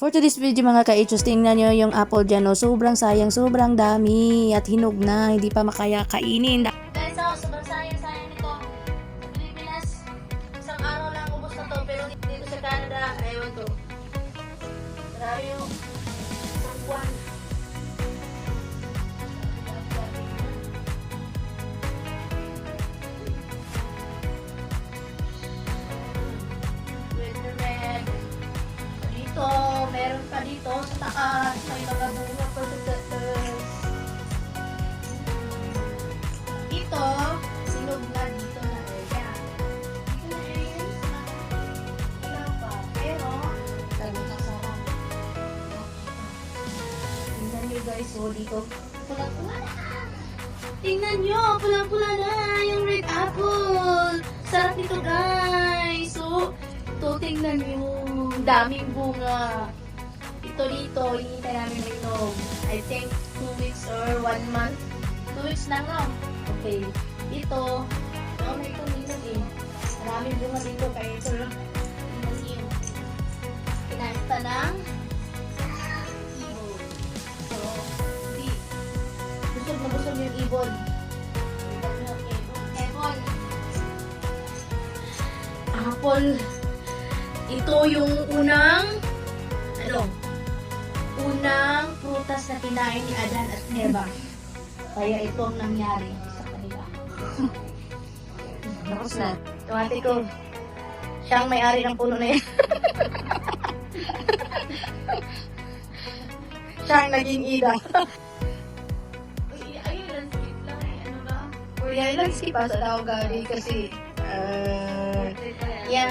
For today's video mga ka-ichos, tingnan nyo yung apple dyan. Oh. Sobrang sayang, sobrang dami at hinog na. Hindi pa makaya kainin. Guys, ako, sobrang sayang-sayang nito. Sa Pilipinas, isang araw lang ubos na to. Pero dito sa Canada, ewan ko. Marami yung meron pa dito sa taas. May mga bunga pa sa taas. Dito, sinog dito na area. Dito na area ilaw pa. Pero, talagang kasarap. Tingnan nyo guys, oh, dito. Pulang-pula na. Tingnan nyo, pulang-pula na yung red apple. Sarap nito guys. So, ito tingnan nyo. Daming bunga. Ito dito, hinihintay namin ito. I think 2 weeks or 1 month. 2 weeks na lang. Okay. Dito, oh, may tuminog eh. Maraming bunga dito kaya ito lang. Tingnan niyo. Kinakita ng ibon. So, di, busog na busog yung ibon. Ibon. Apple. Ito yung unang, ano, unang prutas na kinain ni Adan at Eva. Kaya ito ang nangyari sa kanila. Tapos na. Tumati ko, siya ang may-ari ng puno na yan. siya ang naging ida. Ayun, landscape lang ba? Kaya landscape pa sa tao gali kasi uh, yan,